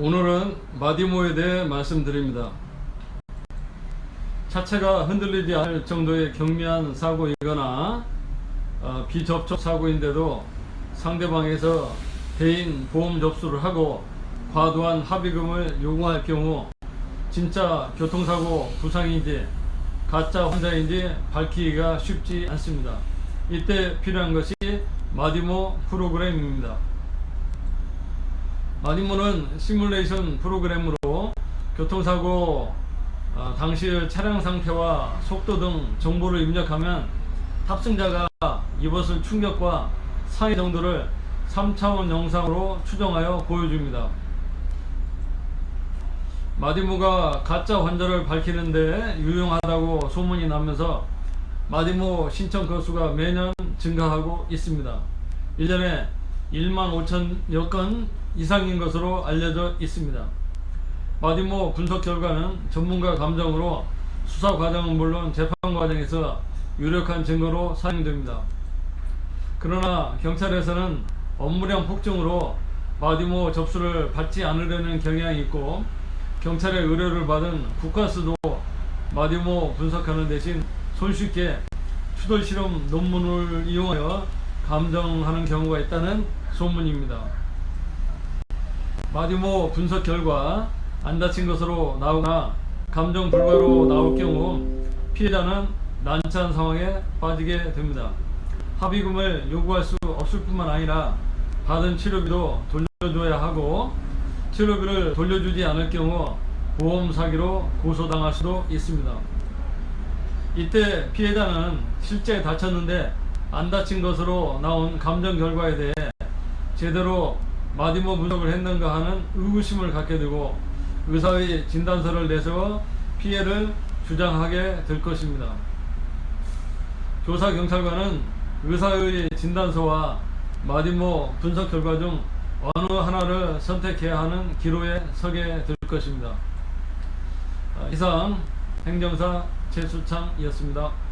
오늘은 마디모에 대해 말씀드립니다. 차체가 흔들리지 않을 정도의 경미한 사고이거나 어, 비접촉 사고인데도 상대방에서 대인 보험 접수를 하고 과도한 합의금을 요구할 경우 진짜 교통사고 부상인지 가짜 환자인지 밝히기가 쉽지 않습니다. 이때 필요한 것이 마디모 프로그램입니다. 마디모는 시뮬레이션 프로그램으로 교통사고 어, 당시의 차량 상태와 속도 등 정보를 입력하면 탑승자가 입었을 충격과 상해 정도를 3차원 영상으로 추정하여 보여줍니다. 마디모가 가짜 환자를 밝히는데 유용하다고 소문이 나면서 마디모 신청 건수가 매년 증가하고 있습니다. 1년에 1만 5천여 건 이상인 것으로 알려져 있습니다. 마디모 분석 결과는 전문가 감정으로 수사 과정은 물론 재판 과정에서 유력한 증거로 사용됩니다. 그러나 경찰에서는 업무량 폭증으로 마디모 접수를 받지 않으려는 경향이 있고 경찰의 의뢰를 받은 국가수도 마디모 분석하는 대신 손쉽게 추돌 실험 논문을 이용하여 감정하는 경우가 있다는 소문입니다. 마디모 분석 결과 안 다친 것으로 나오거나 감정 불가로 나올 경우 피해자는 난처한 상황에 빠지게 됩니다. 합의금을 요구할 수 없을 뿐만 아니라 받은 치료비도 돌려줘야 하고 치료비를 돌려주지 않을 경우 보험 사기로 고소당할 수도 있습니다. 이때 피해자는 실제 다쳤는데 안 다친 것으로 나온 감정 결과에 대해 제대로 마디모 분석을 했는가 하는 의구심을 갖게 되고 의사의 진단서를 내세워 피해를 주장하게 될 것입니다. 조사 경찰관은 의사의 진단서와 마디모 분석 결과 중 어느 하나를 선택해야 하는 기로에 서게 될 것입니다. 아, 이상 행정사 최수창이었습니다.